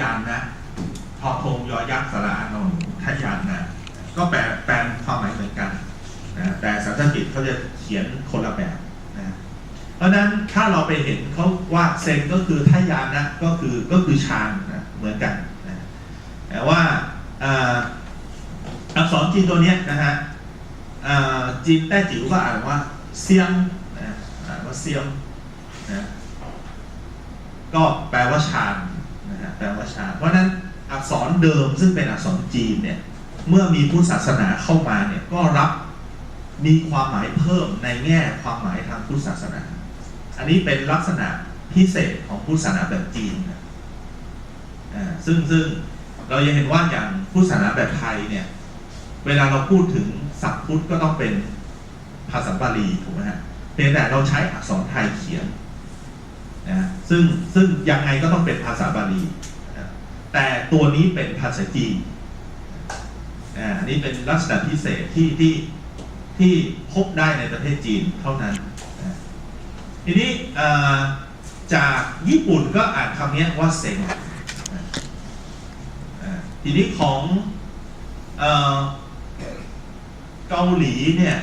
ยานนะทอทงยอยักษ์สระนนทยานนะก็แปลแปลความหมายเหมือนกันนะแต่สันสกฤตเขาจะเขียนคนละแบบนะเพราะนั้นถ้าเราไปเห็นเขาว่าเซนก็คือทยานนะก็คือก็คือฌานนะเหมือนกันนะแต่ว่าอักษรจีนตัวนี้นะฮะจีนแต้จิ๋วก็อ่านว่าเซียงนะอ่านว่าเซียงนะก็แปลว่าฌาน นะฮะแปลว่าฌานเพราะนั้นอักษรเดิมซึ่งเป็นอักษรจีนเนี่ยเมื่อมีพุทธศาสนาเข้ามาเนี่ยก็รับมีความหมายเพิ่มในแง่ความหมายทางพุทธศาสนา อันนี้เป็นลักษณะพิเศษของพุทธศาสนาแบบจีนนะซึ่งซึ่งเราจะเห็นว่าอย่างพุทธศาสนาแบบไทยเนี่ยเวลาเราพูดถึงสัพพุทธก็ต้องเป็นภาษาบาลีถูกไหมฮะเพียงแต่เราใช้อักษรไทยเขียน นะซึ่งซึ่งยังไงก็ต้องเป็นภาษาบาลีนะแต่ตัวนี้เป็นภาษาจีนอันนี้เป็นลักษณะพิเศษที่ที่ที่พบได้ในประเทศจีนเท่านั้นนะทีนี้จากญี่ปุ่นก็อ่านคำนี้ว่าเซงทีนี้ของเอเกาหลีเนี่ย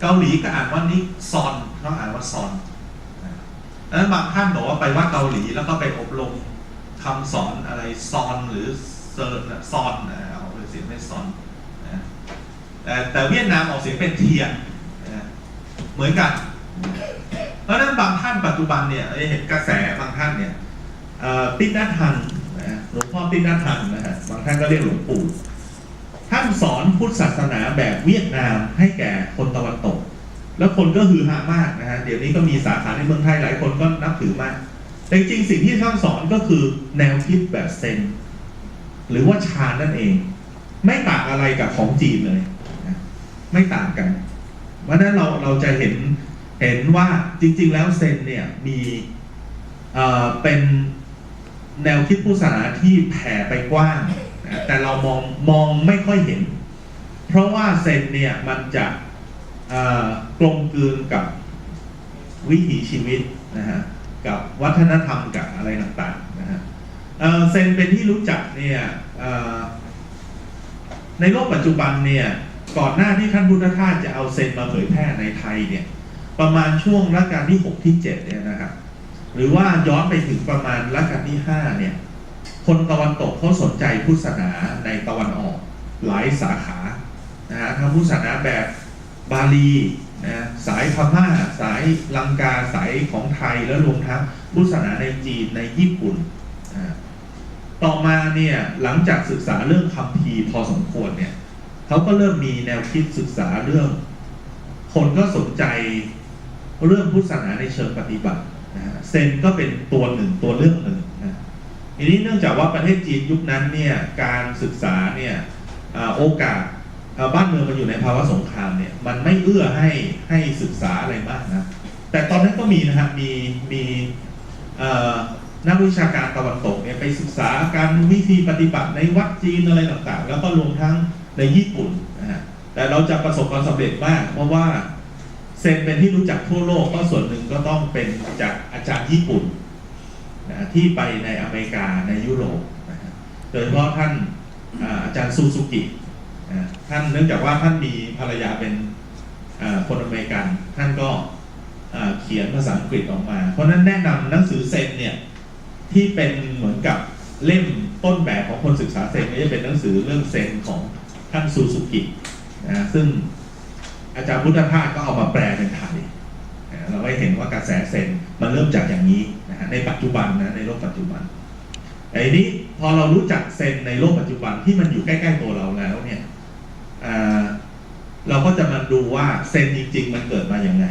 เกาหลีก็อ่านว่านิซอนเขาอ่านว่าซอน แล้วบางท่านบอกว่าไปว่าเกาหลีแล้วก็ไปอบรมคำสอนอะไรซอนหรือเซิร์นอะซอนนะเอาเสียงไม่ซอนนะแต่แต่เวียดนามออกเสียงเป็นเทียนเหมือนกันเพราะฉะนั้นบางท่านปัจจุบันเนี่ยเห็นกระแสบางท่านเนี่ยติ๊กนัทันหลวงพ่อติ๊กนัทันนะฮะบางท่านก็เรียกหลวงปู่ท่านสอนพุทธศาสนาแบบเวียดนามให้แก่คนตะวันตก แล้วคนก็ฮือฮามากนะฮะเดี๋ยวนี้ก็มีสาขาในเมืองไทยหลายคนก็นับถือมาก แต่จริงสิ่งที่ท่านสอนก็คือแนวคิดแบบเซนหรือว่าฌานนั่นเอง ไม่ต่างอะไรกับของจีนเลยนะไม่ต่างกันเพราะนั้นเราเราจะเห็นเห็นว่าจริง ๆ แล้วเซนเนี่ยมีเอ่อเป็นแนวคิดพุทธศาสนาที่แผ่ไปกว้างแต่เรามองมองไม่ค่อยเห็น เพราะว่าเซนเนี่ยมันจะ กลมกลืนกับวิถีชีวิตนะฮะกับวัฒนธรรมกับอะไรต่างๆนะฮะเซนเป็นที่รู้จักเนี่ยในโลกปัจจุบันเนี่ยก่อนหน้าที่ท่านพุทธทาสจะเอาเซนมาเผยแพร่ในไทยเนี่ยประมาณช่วงรัชกาลที่ 6 ที่ 7 เนี่ยนะครับหรือว่าย้อนไปถึงประมาณรัชกาลที่ 5 เนี่ยคนตะวันตกเขาสนใจพุทธศาสนาในตะวันออกหลายสาขานะฮะทั้งพุทธศาสนาแบบ บาลีนะสายพม่า สายลังกาสายของไทยแล้วรวมทั้งพุทธศาสนาในจีนในญี่ปุ่นนะต่อมาเนี่ยหลังจากศึกษาเรื่องคัมภีพอสมควรเนี่ยเขาก็เริ่มมีแนวคิดศึกษาเรื่อง คนก็สนใจเรื่องพุทธศาสนาในเชิงปฏิบัตินะเซนก็เป็นตัวหนึ่งตัวเรื่องหนึ่งนะทีนี้เนื่องจากว่าประเทศจีนยุคนั้นเนี่ยการศึกษาเนี่ยอโอกาส บ้านเมืองมันอยู่ในภาวะสงครามเนี่ยมันไม่เอื้อให้ให้ศึกษาอะไรมากนะแต่ตอนนั้นก็มีนะครับมีมีนักวิชาการตะวันตกเนี่ยไปศึกษาการวิธีปฏิบัติในวัดจีนอะไรต่างๆ แล้วก็รวมทั้งในญี่ปุ่นนะฮะแต่เราจะประสบความสำเร็จมาก เพราะว่าเซนเป็นที่รู้จักทั่วโลกก็ส่วนหนึ่งก็ต้องเป็นจากอาจารย์ญี่ปุ่นนะที่ไปในอเมริกาในยุโรปนะโดยเฉพาะท่านอาจารย์ซูซูกิ ท่านเนื่องจากว่าท่านมีภรรยาเป็นคนอเมริกัน ท่านก็เขียนภาษาอังกฤษออกมา เพราะนั้นแนะนำหนังสือเซนเนี่ยที่เป็นเหมือนกับเล่มต้นแบบของคนศึกษาเซนก็จะเป็นหนังสือเรื่องเซนของท่านซูซูกินะซึ่งอาจารย์พุทธทาสก็เอามาแปลเป็นไทยนะเราก็เห็นว่ากระแสเซนมันเริ่มจากอย่างนี้นะฮะในปัจจุบันนะในโลกปัจจุบันแต่ทีนี้พอเรารู้จักเซนในโลกปัจจุบันที่มันอยู่ใกล้ ๆ ตัวเราแล้วเนี่ย เราก็จะมาดูว่าเซนจริง ๆ มันเกิดมาอย่างไง